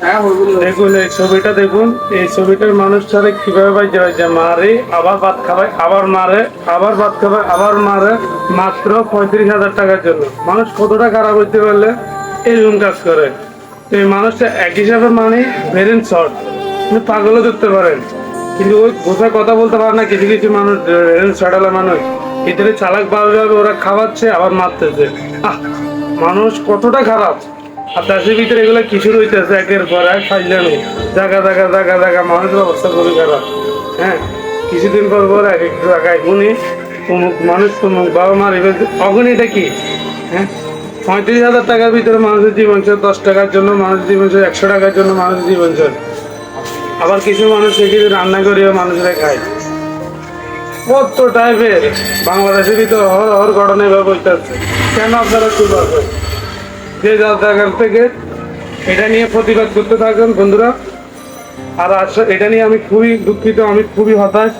হ্যাঁ দেখুন, এই ছবিটা দেখুন। এই ছবিটার মানুষ ছাড়া কীভাবে বাজে মারে, আবার ভাত খাবে, আবার মারে, আবার ভাত খাবে, আবার মারে, মাত্র পঁয়ত্রিশ হাজার টাকার জন্য। মানুষ কতটা খারাপ হইতে পারলে এরকম কাজ করে। তো এই মানুষটা এক হিসাবে মানে ভেরেন শর্ট পাগলও ধরতে পারেন। কিন্তু ওই গোসায় কথা বলতে পারে না, কিছু কিছু মানুষ ভেরেন শর্টালা মানুষ। এদের চালাক ভাবে ওরা খাওয়াচ্ছে, আবার মারতেছে। আহ, মানুষ কতটা খারাপ। আর ভিতরে এগুলো কিছু রইতেছে একের পর এক ফাইলামি জায়গা জায়গা জায়গা মানুষের অবস্থা খারাপ হ্যাঁ কিছুদিন পর পর এক এক জায়গায় গুনি অমুক মানুষ বাবা মার অগণিটা কি? হ্যাঁ পঁয়ত্রিশ হাজার টাকার ভিতরে মানুষের জীবন চল, দশ টাকার জন্য মানুষের জীবন চল, একশো টাকার জন্য মানুষের জীবন চল। আবার কিছু মানুষ সেখানে রান্না করিও মানুষরা খায়। কত টাইপের বাংলাদেশের ভিতরে হর হর ঘটনা এভাবে বলতেছে কেন আপনারা চুপ যে যার জায়গার থেকে এটা নিয়ে প্রতিবাদ করতে থাকবেন বন্ধুরা। আর এটা নিয়ে আমি খুবই দুঃখিত, আমি খুবই হতাশ।